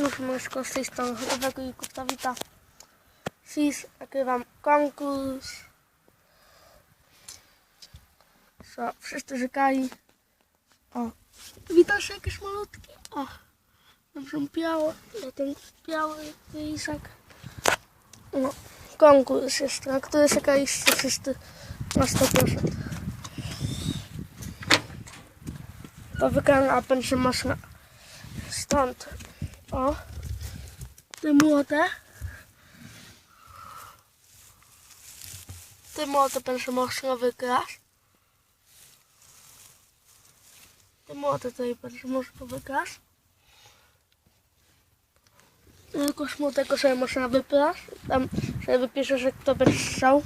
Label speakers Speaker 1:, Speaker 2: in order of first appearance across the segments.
Speaker 1: Już myszko z tej strony chorowego i Kutawita. Sis, nagrywam konkurs. Co, wszyscy rzekali. O, witasz jakiś malutki? O, dobrze biały, ja ten biały lisek. No, konkurs jest, na który czekaliście wszyscy na 100%. To wygrana będzie można stąd. O, te młode. Te młode będzie można wygrać. Te młode tutaj będzie można wygrać. Jakoś młodego sobie można wybrać. Tam sobie wypiszę, że kto będzie chciał.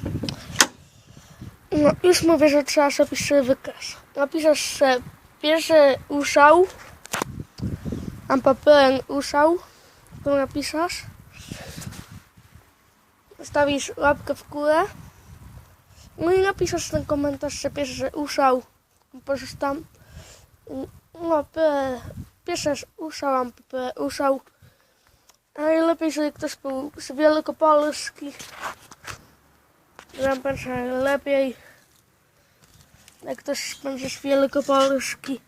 Speaker 1: No, już mówię, że trzeba sobie wygrać. Napiszesz, że pierwszy uszał. Mam papierem uszał. Tu napiszesz. Stawisz łapkę w górę. No i napiszesz ten komentarz, że pierwszy uszał. Możesz tam. No, pierwszy uszał, mam uszał. A najlepiej, jeżeli ktoś był z Wielkopolski. Będzie lepiej. Jak ktoś będzie z Wielkopolski.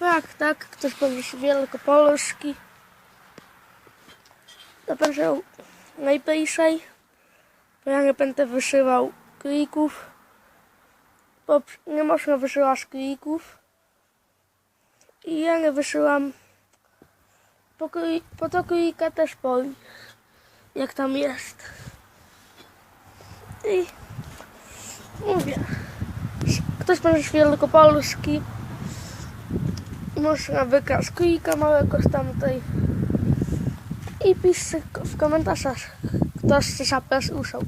Speaker 1: Tak, tak, ktoś będzie z Wielkopolski. Będzie najpejszej. Bo ja nie będę wyszywał klików. Bo nie można wysyłać klików. I ja nie wysyłam. Po, po to klika też boli. Jak tam jest. I mówię. Ktoś z Wielkopolski. Można wygrać klika małego z tamtej. I piszcie w komentarzach, kto z szapesz uszał.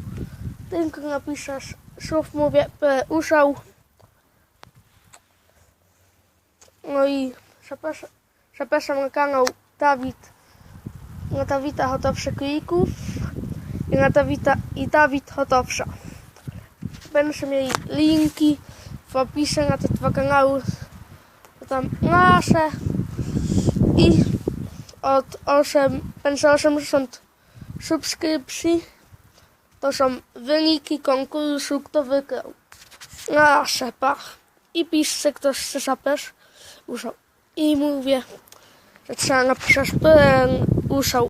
Speaker 1: Tylko napiszesz, słów mówię, p uszał. No i zapraszam, zapraszam na kanał Dawid, na Dawida Hotowsze Klików i na Dawida, i Dawid Hotowsza. Będziecie mieli linki w opisie na te dwa kanały. Tam nasze i od 8, będzie 80 subskrypcji. To są wyniki konkursu, kto wygrał. Nasze, pach. I piszcie, kto chce zapesz uszał. I mówię, że trzeba napisać pełen uszał.